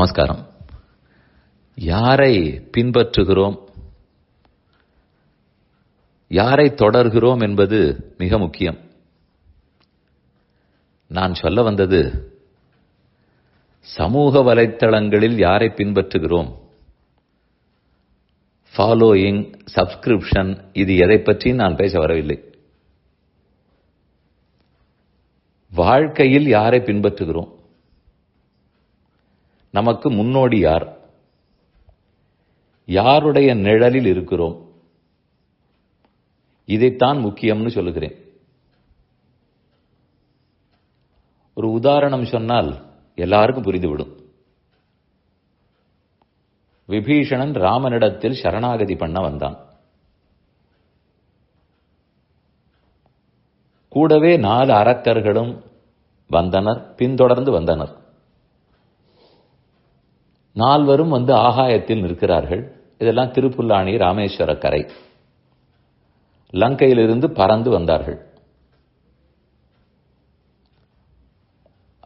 நமஸ்காரம். யாரை பின்பற்றுகிறோம்? யாரை தொடர்கிறோம் என்பது மிக முக்கியம். நான் சொல்ல வந்தது சமூக வலைத்தளங்களில் யாரை பின்பற்றுகிறோம்? ஃபாலோயிங் சப்ஸ்கிரிப்ஷன் இது எதை பற்றி நான் பேச வரவில்லை. வாழ்க்கையில் யாரை பின்பற்றுகிறோம்? நமக்கு முன்னோடி யார்? யாருடைய நிழலில் இருக்கிறோம்? இதைத்தான் முக்கியம்னு சொல்லுகிறேன். ஒரு உதாரணம் சொன்னால் எல்லாருக்கும் புரிந்துவிடும். விபீஷணன் ராமனிடத்தில் சரணாகதி பண்ண வந்தான். கூடவே நாலு அரக்கர்களும் வந்தனர் பின்தொடர்ந்து வந்தனர். நால்வரும் வந்து ஆகாயத்தில் நிற்கிறார்கள். இதெல்லாம் திருப்புல்லாணி ராமேஸ்வர கரை. லங்கையிலிருந்து பறந்து வந்தார்கள்.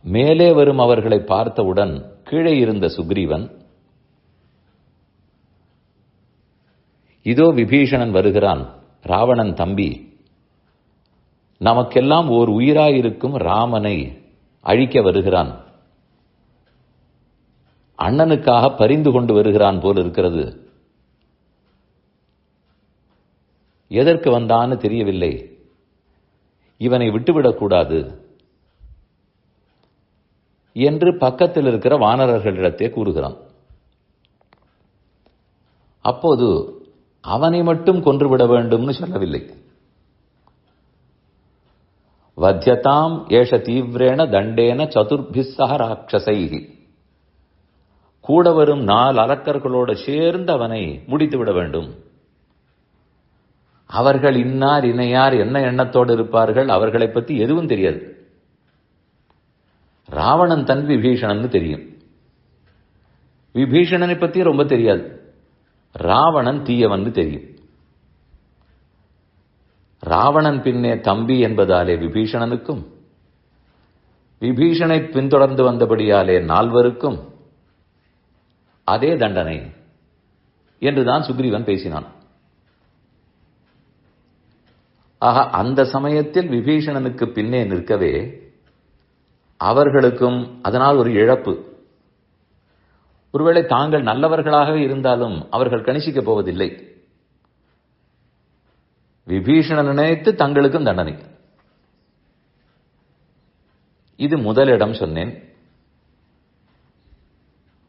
மேலே வரும் அவர்களை பார்த்தவுடன் கீழே இருந்த சுக்ரீவன் இதோ விபீஷணன் வருகிறான் ராவணன் தம்பி. நமக்கெல்லாம் ஓர் உயிராயிருக்கும் ராமனை அழிக்க வருகிறான். அண்ணனுக்காக பரிந்து கொண்டு வருகிறான் போல் இருக்கிறது. எதற்கு வந்தான்னு தெரியவில்லை. இவனை விட்டுவிடக்கூடாது என்று பக்கத்தில் இருக்கிற வானரர்களிடத்தே கூறுகிறான். அப்போது அவனை மட்டும் கொன்றுவிட வேண்டும்னு சொல்லவில்லை. வத்தியதாம் ஏஷ தீவிரேன தண்டேன சதுர்பிஸ்ஸக ராட்சசைகி கூட வரும் நாலு அலக்கர்களோடு சேர்ந்து அவனை முடித்து விட வேண்டும். அவர்கள் இன்னார் இணையார் என்ன எண்ணத்தோடு இருப்பார்கள் அவர்களை பற்றி எதுவும் தெரியாது. ராவணன் தன் விபீஷணன் தெரியும். விபீஷணனை பத்தி ரொம்ப தெரியாது. ராவணன் தீயவன் தெரியும். ராவணன் பின்னே தம்பி என்பதாலே விபீஷணனுக்கும் விபீஷனை பின்தொடர்ந்து வந்தபடியாலே நால்வருக்கும் அதே தண்டனை என்றுதான் சுக்ரீவன் பேசினான். ஆக அந்த சமயத்தில் விபீஷணனுக்கு பின்னே நிற்கவே அவர்களுக்கும் அதனால் ஒரு இழப்பு. ஒருவேளை தாங்கள் நல்லவர்களாகவே இருந்தாலும் அவர்கள் கணிசிக்கப் போவதில்லை. விபீஷணன் நினைத்து தங்களுக்கும் தண்டனை. இது முதலிடம் சொன்னேன்.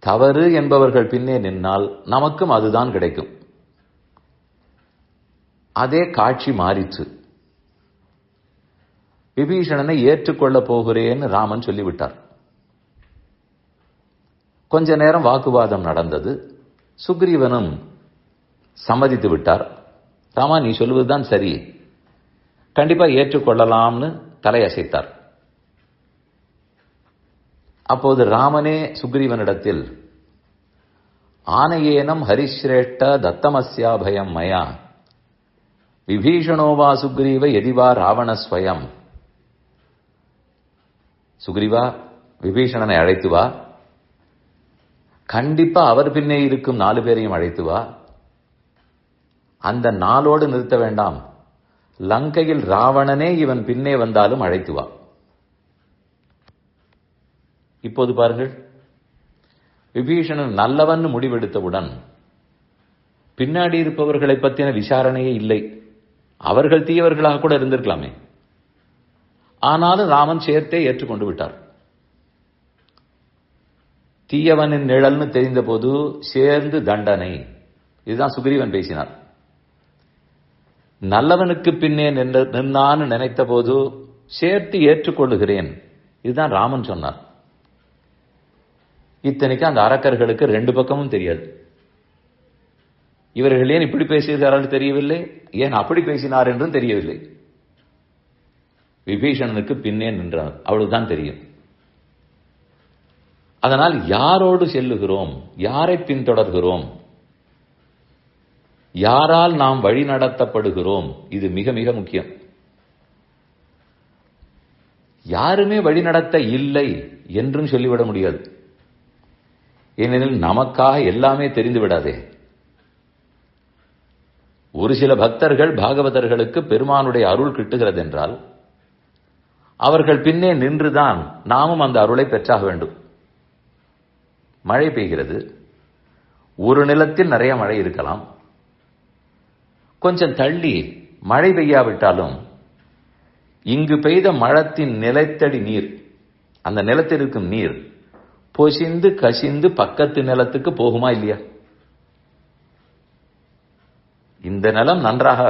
தவறு என்பவர்கள் பின்னே நின்னால் நமக்கும் அதுதான் கிடைக்கும். அதே காட்சி மாறிற்று. விபீஷணனை ஏற்றுக்கொள்ளப் போகிறேன்னு ராமன் சொல்லிவிட்டார். கொஞ்ச நேரம் வாக்குவாதம் நடந்தது. சுக்ரீவனும் சம்மதித்து விட்டார். ராமா நீ சொல்லுவதுதான் சரி. கண்டிப்பா ஏற்றுக்கொள்ளலாம்னு தலையசைத்தார். அப்போது ராமனே சுக்ரீவனிடத்தில் ஆனையேனம் ஹரிஸ்ரேஷ்ட தத்தமஸ்யாபயம் மயா. விபீஷணோவா சுக்ரீவ எதிவா ராவணஸ்வயம் சுக்ரீவா விபீஷணனை அழைத்து வா. கண்டிப்பா அவர் பின்னே இருக்கும் நாலு பேரையும் அழைத்து வா. அந்த நாளோடு நிறுத்த வேண்டாம். லங்கையில் ராவணனே இவன் பின்னே வந்தாலும் அழைத்து வா. இப்போது பாருங்கள். விபீஷணன் நல்லவன் முடிவெடுத்தவுடன் பின்னாடி இருப்பவர்களை பற்றின விசாரணையே இல்லை. அவர்கள் தீயவர்களாக கூட இருந்திருக்கலாமே. ஆனாலும் ராமன் சேர்த்தே ஏற்றுக்கொண்டு விட்டார். தீயவனின் நிழல்னு தெரிந்தபோது சேர்ந்து தண்டனை. இதுதான் சுக்ரீவன் பேசினார். நல்லவனுக்கு பின்னே நின்று நின்னான்னு நினைத்த போது சேர்த்து ஏற்றுக்கொள்ளுகிறேன். இதுதான் ராமன் சொன்னார். இத்தனைக்கும் அந்த அரக்கர்களுக்கு ரெண்டு பக்கமும் தெரியாது. இவர்கள் ஏன் இப்படி பேசுகிறார்கள் தெரியவில்லை? ஏன் அப்படி பேசினார் என்றும் தெரியவில்லை. விபீஷணனுக்கு பின்னே நின்றார் அவ்வளவுதான் தெரியும். அதனால் யாரோடு செல்லுகிறோம்? யாரை பின்தொடர்கிறோம்? யாரால் நாம் வழி நடத்தப்படுகிறோம்? இது மிக மிக முக்கியம். யாருமே வழிநடத்த இல்லை என்றும் சொல்லிவிட முடியாது. ஏனெனில் நமக்காக எல்லாமே தெரிந்து விடாதே. ஒரு சில பக்தர்கள் பாகவதர்களுக்கு பெருமானுடைய அருள் கிட்டுகிறது என்றால் அவர்கள் பின்னே நின்றுதான் நாமும் அந்த அருளை பெற்றாக வேண்டும். மழை பெய்கிறது. ஒரு நிலத்தில் நிறைய மழை இருக்கலாம். கொஞ்சம் தள்ளி மழை பெய்யாவிட்டாலும் இங்கு பெய்த மழத்தின் நிலத்தடி நீர் அந்த நிலத்தில் இருக்கும் நீர் பொசிந்து கசிந்து பக்கத்து நிலத்துக்கு போகுமா இல்லையா? இந்த நிலம் நன்றாக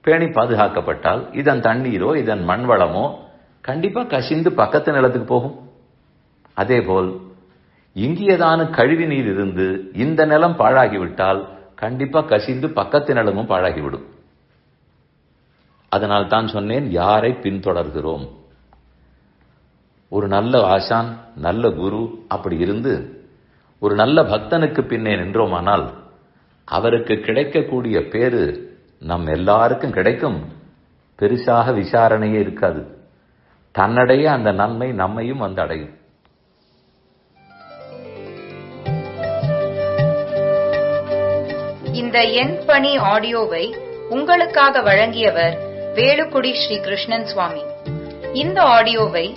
பேணி பாதுகாக்கப்பட்டால் இதன் தண்ணீரோ இதன் மண் வளமோ கண்டிப்பா கசிந்து பக்கத்து நிலத்துக்கு போகும். அதேபோல் இங்கேதான கழிவு நீர் இருந்து இந்த நிலம் பாழாகிவிட்டால் கண்டிப்பா கசிந்து பக்கத்து நிலமும் பாழாகிவிடும். அதனால் தான் சொன்னேன் யாரை பின்தொடர்கிறோம்? ஒரு நல்ல ஆசான் நல்ல குரு அப்படி இருந்து ஒரு நல்ல பக்தனுக்கு பின்னே நின்றோமானால் அவருக்கு கிடைக்கக்கூடிய பேரு நம் எல்லாருக்கும் கிடைக்கும். பெருசாக விசாரணையே இருக்காது. தன்னடைய அந்த நன்மை நம்மையும் வந்து அடையும். இந்த எண் பணி ஆடியோவை உங்களுக்காக வழங்கியவர் வேலுக்குடி ஸ்ரீ கிருஷ்ணன் சுவாமி. இந்த ஆடியோவை